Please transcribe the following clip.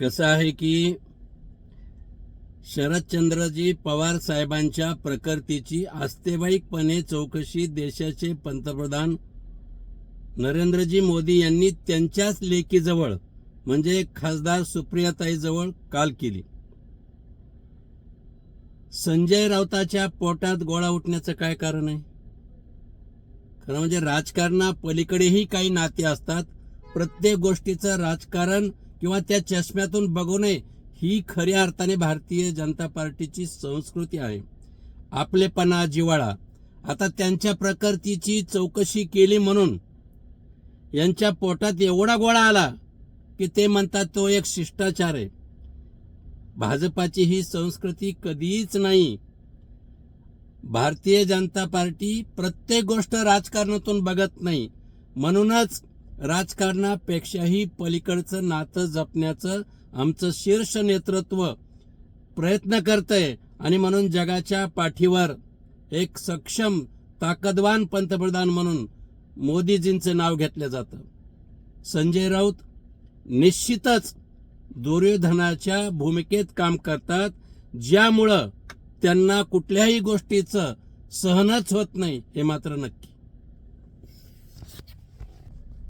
कसं आहे की शरदचंद्रजी पवार साहेबांच्या प्रकृतीची आस्तेवाईकपणे चौकशी देशाचे पंतप्रधान नरेंद्रजी मोदी यांनी त्यांच्याच लेकीजवळ म्हणजे खासदार सुप्रियाताईजवळ काल केली. संजय राऊताच्या पोटात गोळा उठण्याचं काय कारण आहे? खरं म्हणजे राजकारणा पलीकडेही काही नाते असतात. प्रत्येक गोष्टीचं राजकारण किंवा त्या चष्म्यातून बघू नये ही खऱ्या अर्थाने भारतीय जनता पार्टीची संस्कृती आहे. आपलेपणा जिवाळा आता त्यांच्या प्रकृतीची चौकशी केली म्हणून यांच्या पोटात एवढा गोळा आला की ते म्हणतात तो एक शिष्टाचार आहे. भाजपाची ही संस्कृती कधीच नाही. भारतीय जनता पार्टी प्रत्येक गोष्ट राजकारणातून बघत नाही. म्हणूनच राजकारणापेक्षाही पलीकडचं नातं जपण्याचं आमचं शीर्ष नेतृत्व प्रयत्न करतंय. आणि म्हणून जगाच्या पाठीवर एक सक्षम ताकदवान पंतप्रधान म्हणून मोदीजींचं नाव घेतलं जातं. संजय राऊत निश्चितच दुर्योधनाच्या भूमिकेत काम करतात ज्यामुळं त्यांना कुठल्याही गोष्टीचं सहनच होत नाही हे मात्र नक्की.